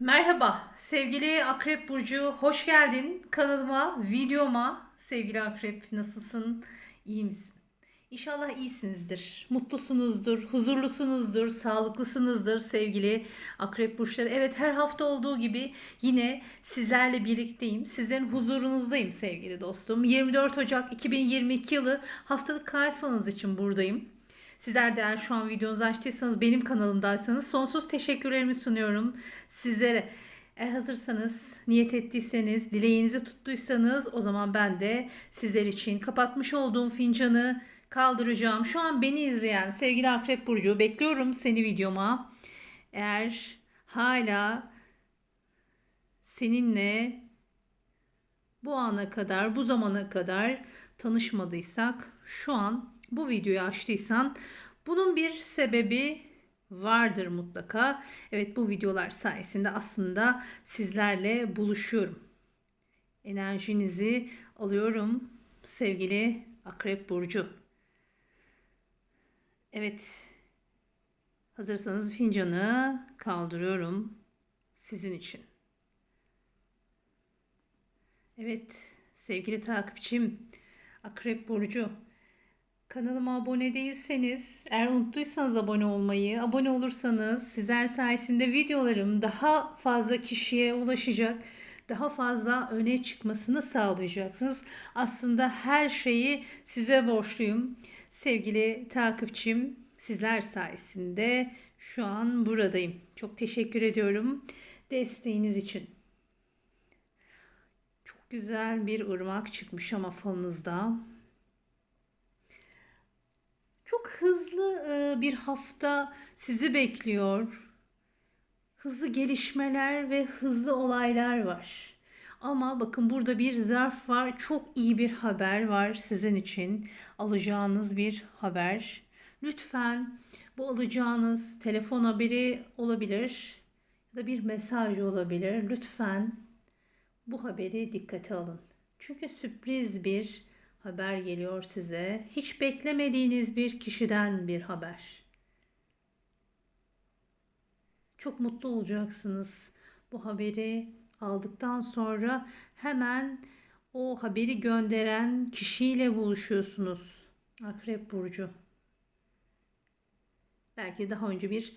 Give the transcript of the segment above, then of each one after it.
Merhaba sevgili Akrep Burcu, hoş geldin kanalıma, videoma. Sevgili Akrep nasılsın, iyi misin? İnşallah iyisinizdir, mutlusunuzdur, huzurlusunuzdur, sağlıklısınızdır sevgili Akrep Burçları. Evet her hafta olduğu gibi yine sizlerle birlikteyim. Sizlerin huzurunuzdayım sevgili dostum. 24 Ocak 2022 yılı haftalık kayfanız için buradayım. Sizler de eğer şu an videonuzu açtıysanız benim kanalımdaysanız sonsuz teşekkürlerimi sunuyorum sizlere. Eğer hazırsanız, niyet ettiyseniz, dileğinizi tuttuysanız o zaman ben de sizler için kapatmış olduğum fincanı kaldıracağım. Şu an beni izleyen sevgili Akrep Burcu bekliyorum seni videoma. Eğer hala seninle bu ana kadar, bu zamana kadar tanışmadıysak şu an bu videoyu açtıysan bunun bir sebebi vardır mutlaka. Evet bu videolar sayesinde aslında sizlerle buluşuyorum. Enerjinizi alıyorum sevgili Akrep Burcu. Evet. Hazırsanız fincanı kaldırıyorum sizin için. Evet sevgili takipçim Akrep Burcu Kanalıma abone değilseniz, eğer unuttuysanız abone olmayı, abone olursanız sizler sayesinde videolarım daha fazla kişiye ulaşacak, daha fazla öne çıkmasını sağlayacaksınız. Aslında her şeyi size borçluyum. Sevgili takipçim, sizler sayesinde şu an buradayım. Çok teşekkür ediyorum desteğiniz için. Çok güzel bir ırmak çıkmış ama falınızda. Çok hızlı e, bir hafta sizi bekliyor. Hızlı gelişmeler ve hızlı olaylar var. Ama bakın burada bir zarf var. Çok iyi bir haber var sizin için. Alacağınız bir haber. Lütfen bu alacağınız telefon haberi olabilir ya da bir mesaj olabilir. Lütfen bu haberi dikkate alın. Çünkü sürpriz bir haber geliyor size. Hiç beklemediğiniz bir kişiden bir haber. Çok mutlu olacaksınız. Bu haberi aldıktan sonra hemen o haberi gönderen kişiyle buluşuyorsunuz. Akrep burcu. Belki daha önce bir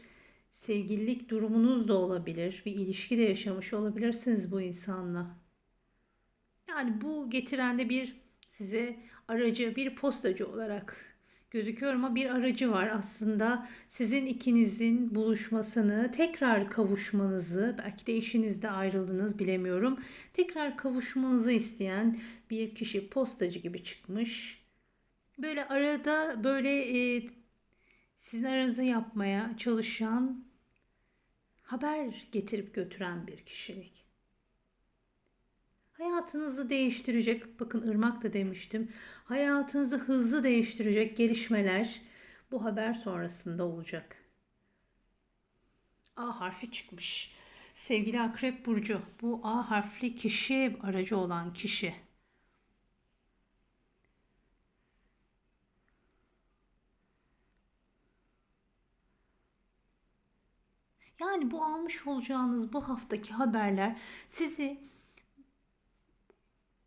sevgililik durumunuz da olabilir. Bir ilişki de yaşamış olabilirsiniz bu insanla. Yani bu getirende bir size aracı bir postacı olarak gözüküyor ama bir aracı var. Aslında sizin ikinizin buluşmasını tekrar kavuşmanızı belki de eşinizde ayrıldınız bilemiyorum. Tekrar kavuşmanızı isteyen bir kişi postacı gibi çıkmış. Böyle arada böyle e, sizin aranızı yapmaya çalışan haber getirip götüren bir kişilik hayatınızı değiştirecek, bakın ırmak da demiştim, hayatınızı hızlı değiştirecek gelişmeler bu haber sonrasında olacak. A harfi çıkmış. Sevgili Akrep Burcu, bu A harfli kişi, aracı olan kişi. Yani bu almış olacağınız bu haftaki haberler sizi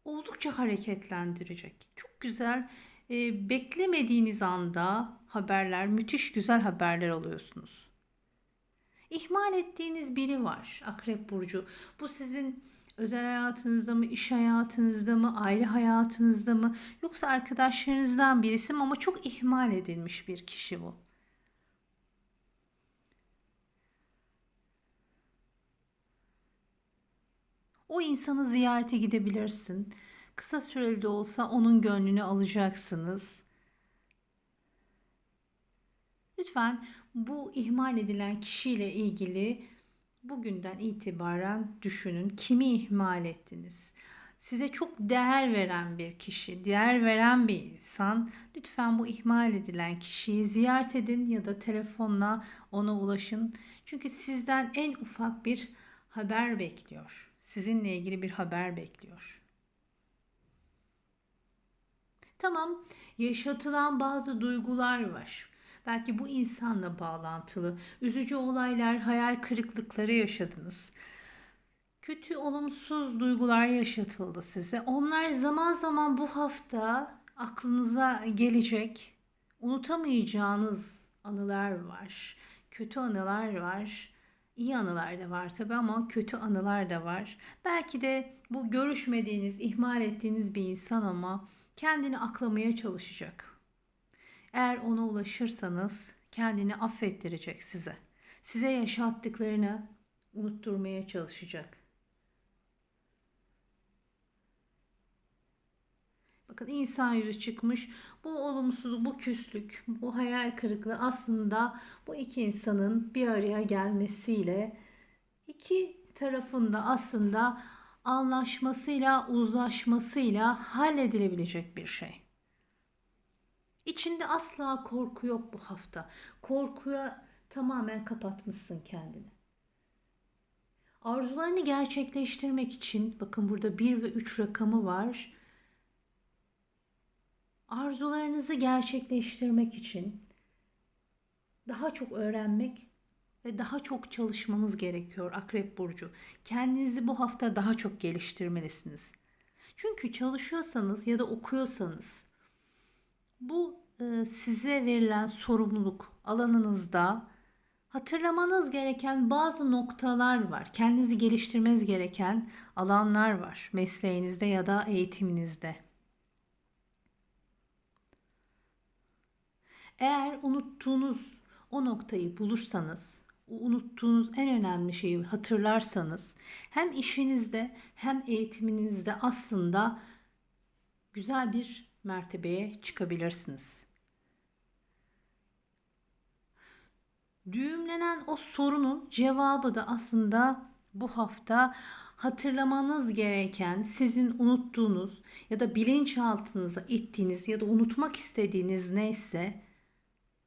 oldukça hareketlendirecek. Çok güzel e, beklemediğiniz anda haberler, müthiş güzel haberler alıyorsunuz. İhmal ettiğiniz biri var Akrep Burcu. Bu sizin özel hayatınızda mı, iş hayatınızda mı, aile hayatınızda mı yoksa arkadaşlarınızdan birisi mi ama çok ihmal edilmiş bir kişi bu. O insanı ziyarete gidebilirsin. Kısa süreli de olsa onun gönlünü alacaksınız. Lütfen bu ihmal edilen kişiyle ilgili bugünden itibaren düşünün. Kimi ihmal ettiniz? Size çok değer veren bir kişi, değer veren bir insan. Lütfen bu ihmal edilen kişiyi ziyaret edin ya da telefonla ona ulaşın. Çünkü sizden en ufak bir haber bekliyor sizinle ilgili bir haber bekliyor. Tamam, yaşatılan bazı duygular var. Belki bu insanla bağlantılı üzücü olaylar, hayal kırıklıkları yaşadınız. Kötü olumsuz duygular yaşatıldı size. Onlar zaman zaman bu hafta aklınıza gelecek. Unutamayacağınız anılar var. Kötü anılar var. İyi anılar da var tabi ama kötü anılar da var. Belki de bu görüşmediğiniz, ihmal ettiğiniz bir insan ama kendini aklamaya çalışacak. Eğer ona ulaşırsanız kendini affettirecek size. Size yaşattıklarını unutturmaya çalışacak. Bakın insan yüzü çıkmış. Bu olumsuz, bu küslük, bu hayal kırıklığı aslında bu iki insanın bir araya gelmesiyle iki tarafında aslında anlaşmasıyla, uzlaşmasıyla halledilebilecek bir şey. İçinde asla korku yok bu hafta. Korkuya tamamen kapatmışsın kendini. Arzularını gerçekleştirmek için bakın burada 1 ve 3 rakamı var. Arzularınızı gerçekleştirmek için daha çok öğrenmek ve daha çok çalışmanız gerekiyor Akrep burcu. Kendinizi bu hafta daha çok geliştirmelisiniz. Çünkü çalışıyorsanız ya da okuyorsanız bu e, size verilen sorumluluk alanınızda hatırlamanız gereken bazı noktalar var. Kendinizi geliştirmeniz gereken alanlar var mesleğinizde ya da eğitiminizde. Eğer unuttuğunuz o noktayı bulursanız, unuttuğunuz en önemli şeyi hatırlarsanız hem işinizde hem eğitiminizde aslında güzel bir mertebeye çıkabilirsiniz. Düğümlenen o sorunun cevabı da aslında bu hafta hatırlamanız gereken, sizin unuttuğunuz ya da bilinçaltınıza ittiğiniz ya da unutmak istediğiniz neyse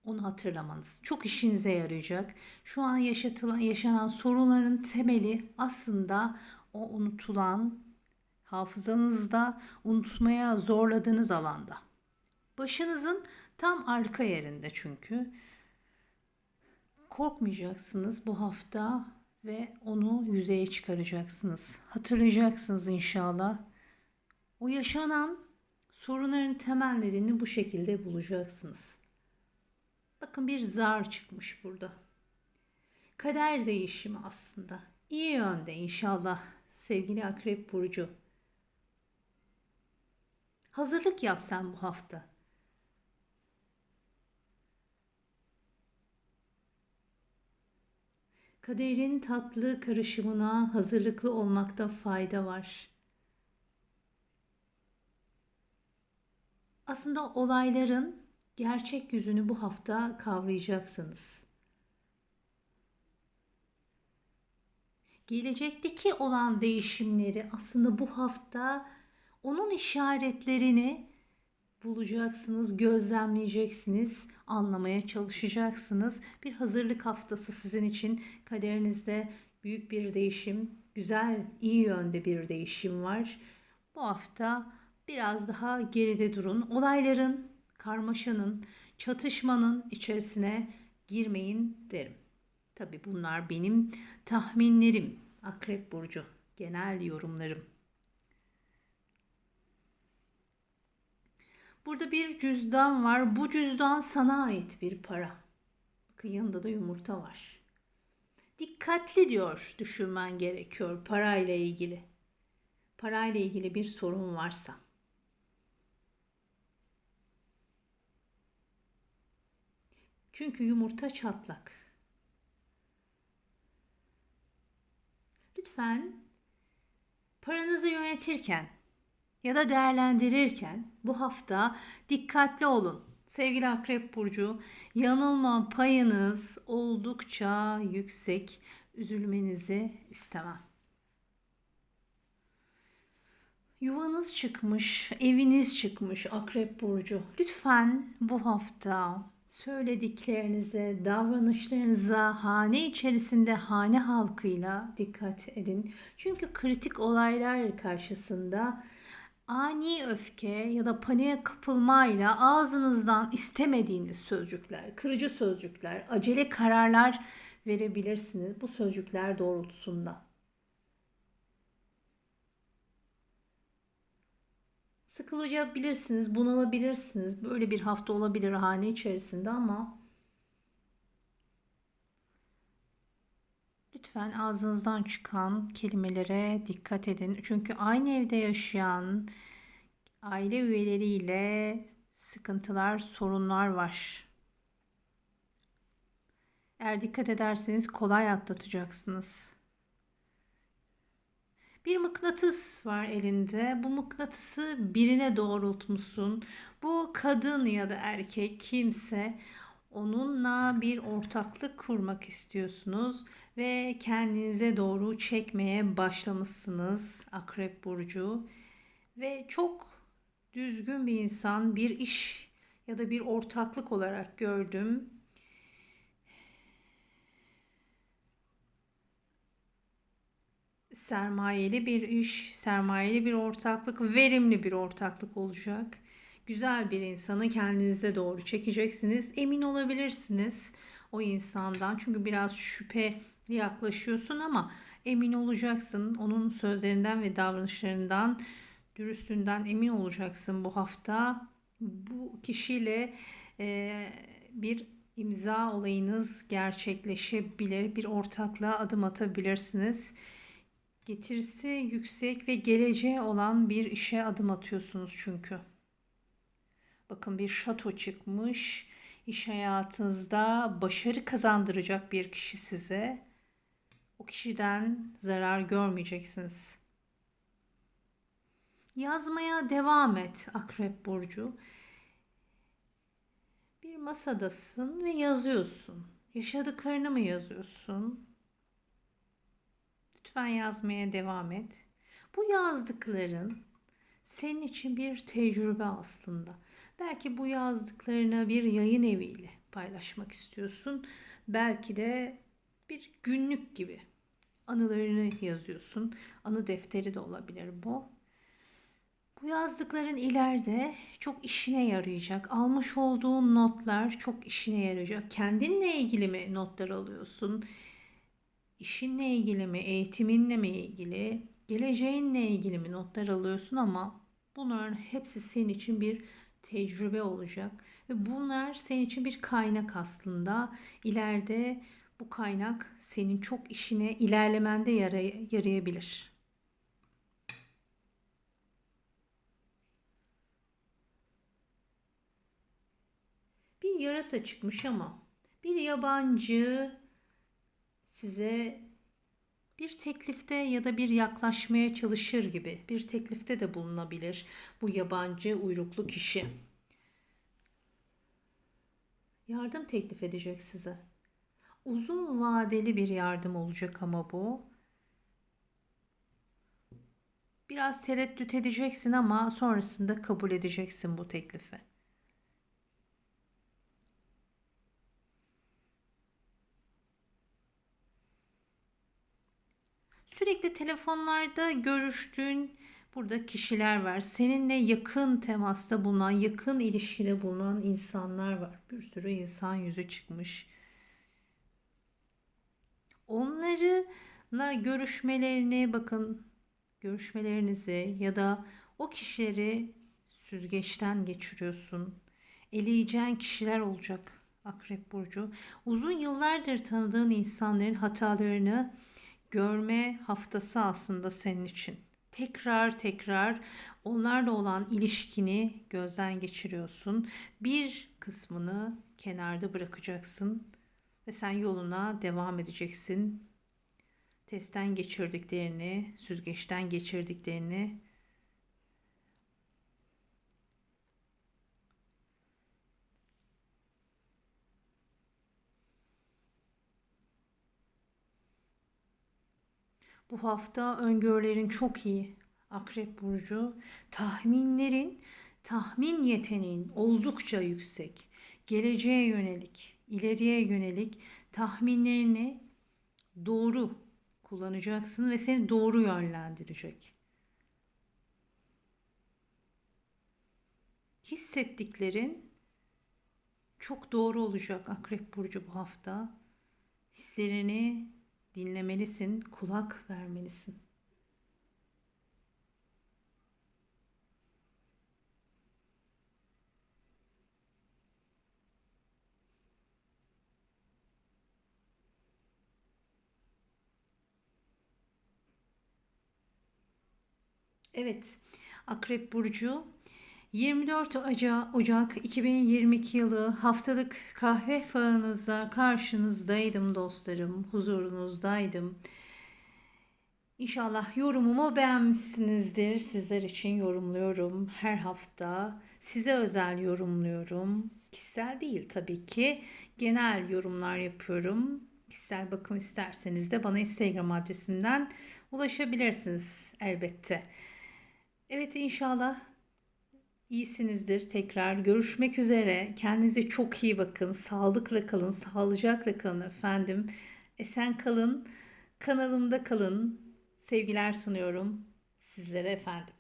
onu hatırlamanız çok işinize yarayacak. Şu an yaşatılan yaşanan sorunların temeli aslında o unutulan hafızanızda unutmaya zorladığınız alanda. Başınızın tam arka yerinde çünkü. Korkmayacaksınız bu hafta ve onu yüzeye çıkaracaksınız. Hatırlayacaksınız inşallah. O yaşanan sorunların temel bu şekilde bulacaksınız. Bakın bir zar çıkmış burada. Kader değişimi aslında. İyi yönde inşallah sevgili Akrep Burcu. Hazırlık yap sen bu hafta. Kaderin tatlı karışımına hazırlıklı olmakta fayda var. Aslında olayların gerçek yüzünü bu hafta kavrayacaksınız. Gelecekteki olan değişimleri aslında bu hafta onun işaretlerini bulacaksınız, gözlemleyeceksiniz, anlamaya çalışacaksınız. Bir hazırlık haftası sizin için kaderinizde büyük bir değişim, güzel, iyi yönde bir değişim var. Bu hafta biraz daha geride durun. Olayların karmaşanın, çatışmanın içerisine girmeyin derim. Tabi bunlar benim tahminlerim. Akrep Burcu genel yorumlarım. Burada bir cüzdan var. Bu cüzdan sana ait bir para. Bakın yanında da yumurta var. Dikkatli diyor düşünmen gerekiyor parayla ilgili. Parayla ilgili bir sorun varsa. Çünkü yumurta çatlak. Lütfen paranızı yönetirken ya da değerlendirirken bu hafta dikkatli olun. Sevgili Akrep Burcu, yanılma payınız oldukça yüksek. Üzülmenizi istemem. Yuvanız çıkmış, eviniz çıkmış Akrep Burcu. Lütfen bu hafta söylediklerinize, davranışlarınıza, hane içerisinde hane halkıyla dikkat edin. Çünkü kritik olaylar karşısında ani öfke ya da paniğe kapılmayla ağzınızdan istemediğiniz sözcükler, kırıcı sözcükler, acele kararlar verebilirsiniz bu sözcükler doğrultusunda. Sıkılabilirsiniz, bunalabilirsiniz. Böyle bir hafta olabilir hane içerisinde ama lütfen ağzınızdan çıkan kelimelere dikkat edin. Çünkü aynı evde yaşayan aile üyeleriyle sıkıntılar, sorunlar var. Eğer dikkat ederseniz kolay atlatacaksınız. Bir mıknatıs var elinde. Bu mıknatısı birine doğrultmuşsun. Bu kadın ya da erkek kimse onunla bir ortaklık kurmak istiyorsunuz ve kendinize doğru çekmeye başlamışsınız Akrep burcu. Ve çok düzgün bir insan, bir iş ya da bir ortaklık olarak gördüm. Sermayeli bir iş, sermayeli bir ortaklık, verimli bir ortaklık olacak. Güzel bir insanı kendinize doğru çekeceksiniz. Emin olabilirsiniz o insandan. Çünkü biraz şüphe yaklaşıyorsun ama emin olacaksın. Onun sözlerinden ve davranışlarından, dürüstlüğünden emin olacaksın bu hafta. Bu kişiyle e, bir imza olayınız gerçekleşebilir. Bir ortaklığa adım atabilirsiniz getirisi yüksek ve geleceğe olan bir işe adım atıyorsunuz çünkü. Bakın bir şato çıkmış. İş hayatınızda başarı kazandıracak bir kişi size. O kişiden zarar görmeyeceksiniz. Yazmaya devam et Akrep burcu. Bir masadasın ve yazıyorsun. Yaşadıklarını mı yazıyorsun? Lütfen yazmaya devam et. Bu yazdıkların senin için bir tecrübe aslında. Belki bu yazdıklarını bir yayın eviyle paylaşmak istiyorsun. Belki de bir günlük gibi anılarını yazıyorsun. Anı defteri de olabilir bu. Bu yazdıkların ileride çok işine yarayacak. Almış olduğun notlar çok işine yarayacak. Kendinle ilgili mi notlar alıyorsun? İşinle ilgili mi, eğitiminle mi ilgili, geleceğinle ilgili mi notlar alıyorsun ama bunların hepsi senin için bir tecrübe olacak ve bunlar senin için bir kaynak aslında. İleride bu kaynak senin çok işine ilerlemende yarayabilir. Bir yarasa çıkmış ama bir yabancı size bir teklifte ya da bir yaklaşmaya çalışır gibi bir teklifte de bulunabilir bu yabancı uyruklu kişi. Yardım teklif edecek size. Uzun vadeli bir yardım olacak ama bu. Biraz tereddüt edeceksin ama sonrasında kabul edeceksin bu teklifi. Sürekli telefonlarda görüştüğün burada kişiler var. Seninle yakın temasta bulunan, yakın ilişkide bulunan insanlar var. Bir sürü insan yüzü çıkmış. Onlarla görüşmelerini bakın görüşmelerinizi ya da o kişileri süzgeçten geçiriyorsun. Eleyeceğin kişiler olacak Akrep Burcu. Uzun yıllardır tanıdığın insanların hatalarını görme haftası aslında senin için. Tekrar tekrar onlarla olan ilişkini gözden geçiriyorsun. Bir kısmını kenarda bırakacaksın ve sen yoluna devam edeceksin. Testten geçirdiklerini, süzgeçten geçirdiklerini Bu hafta öngörülerin çok iyi. Akrep burcu tahminlerin, tahmin yeteneğin oldukça yüksek. Geleceğe yönelik, ileriye yönelik tahminlerini doğru kullanacaksın ve seni doğru yönlendirecek. Hissettiklerin çok doğru olacak Akrep burcu bu hafta. Hislerini dinlemelisin, kulak vermelisin. Evet, Akrep Burcu 24 Oca- Ocak 2022 yılı haftalık kahve fağınıza karşınızdaydım dostlarım, huzurunuzdaydım. İnşallah yorumumu beğenmişsinizdir. Sizler için yorumluyorum her hafta. Size özel yorumluyorum. Kişisel değil tabii ki. Genel yorumlar yapıyorum. Kişisel bakım isterseniz de bana Instagram adresimden ulaşabilirsiniz elbette. Evet inşallah iyisinizdir. Tekrar görüşmek üzere. Kendinize çok iyi bakın. Sağlıkla kalın, sağlıcakla kalın efendim. Esen kalın. Kanalımda kalın. Sevgiler sunuyorum sizlere efendim.